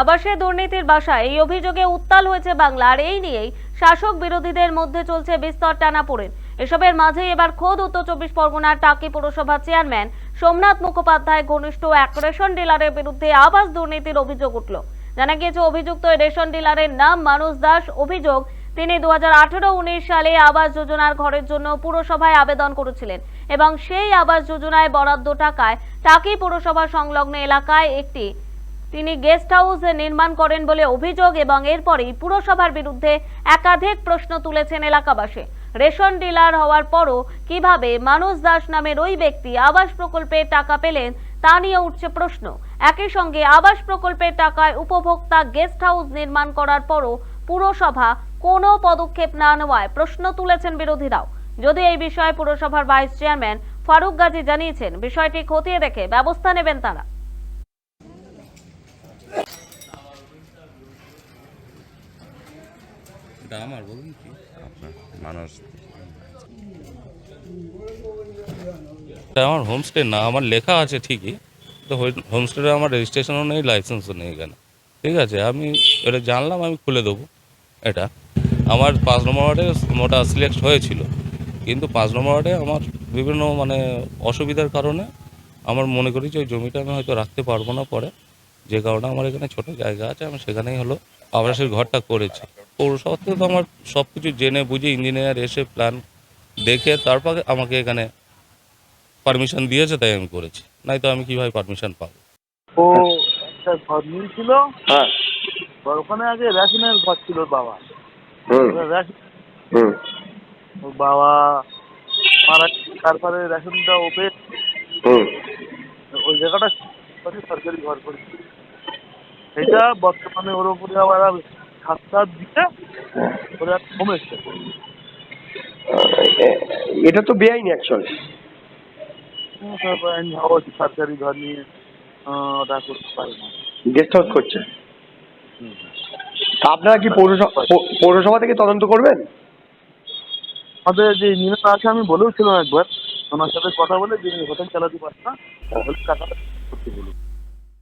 আবাসে দুর্নীতির বাসায় এই অভিযোগে উত্তাল হয়েছে বাংলা, আর এই নিয়েই শাসক বিরোধীদের মধ্যে চলছে বিস্তর টানাপোড়েন। এসবের মাঝেই এবার খোদ উত্তর চব্বিশ পরগনার টাকি পৌরসভার চেয়ারম্যান সোমনাথ মুখোপাধ্যায় ঘনিষ্ঠ এক রেশন ডিলারের বিরুদ্ধে আবাস দুর্নীতির অভিযোগ উঠল। জানা গিয়েছে, অভিযুক্ত রেশন ডিলারের নাম মানুষ দাস। অভিযোগ, তিনি দু হাজার সালে আবাস যোজনার ঘরের জন্য পুরসভায় আবেদন করেছিলেন এবং সেই আবাস যোজনায় বরাদ্দ টাকায় টাকি পুরসভা সংলগ্ন এলাকায় একটি তিনি গেস্ট হাউস নির্মাণ করেন বলে অভিযোগ এবং এরপরই পুরসভার বিরুদ্ধে একাধিক প্রশ্ন তুলেছেন এলাকাবাসী। রেশন ডিলার হওয়ার পরও কীভাবে মানুষ দাস নামের ওই ব্যক্তি আবাস প্রকল্পে টাকা পেলেন তা নিয়ে উঠছে প্রশ্ন। একই সঙ্গে আবাস প্রকল্পের টাকায় উপভোক্তা গেস্ট হাউস নির্মাণ করার পরও পুরসভা কোনো পদক্ষেপ না নেওয়ায় প্রশ্ন তুলেছেন বিরোধীরাও। যদি এই বিষয়ে পুরসভার ভাইস চেয়ারম্যান ফারুক গাজী জানিয়েছেন, বিষয়টি খতিয়ে দেখে ব্যবস্থা নেবেন তারা। এটা আমার বলুন কি? আপনার মানুষ। এটা আমার হোমস্টে না আমার লেখা আছে ঠিকই তো হোমস্টেতে আমার রেজিস্ট্রেশনও নেই লাইসেন্সও নেই এখানে। ঠিক আছে আমি এটা জানলাম আমি খুলে দেবো এটা। আমার পাঁচ নম্বর ওয়ার্ডে মোটা সিলেক্ট হয়েছিল কিন্তু পাঁচ নম্বর ওয়ার্ডে আমার বিভিন্ন মানে অসুবিধার কারণে আমার মনে করি যে ওই জমিটা আমি হয়তো রাখতে পারব না পরে। যে কারণে আমার এখানে ছোট জায়গা আছে আমি সেখানেই হলো আবাসের ঘরটা করেছি। পৌরসভা থেকে তো আমার সব কিছু জেনে বুঝে ইঞ্জিনিয়ার এসে প্ল্যান দেখে তারপরে আমাকে এখানে পারমিশন দিয়েছে তাই আমি করেছি। নাই তো আমি কীভাবে পারমিশন পাবো? ও একটা ঘর নিয়েছিল হ্যাঁ। ওখানে আগে রেশনের ঘর ছিল বাবা ওর বাবা মারা তারপরে রেশনটা ও পেয়ে হুম। ওই জায়গাটা সরকারি ঘর করেছিল সেটা বর্তমানে ওর উপরে আবার সাত সাত দিয়ে ওরা একটা কমেছে এ- এটা তো বেআইনি অ্যাকচুয়ালি আমি সরকারি ঘর নিয়ে ওটা করতে পারে না। গেস্ট হাউস করছে আপনারা কি পৌরসভা পৌরসভা থেকে তদন্ত করবেন? আমাদের যে ইঞ্জিনিয়ার আছে আমি বলেও ছিলাম একবার। ওনার সাথে কথা বলে যে হোটেল চালাতে পারে না হোটেল টাকাটা করতে বলুন।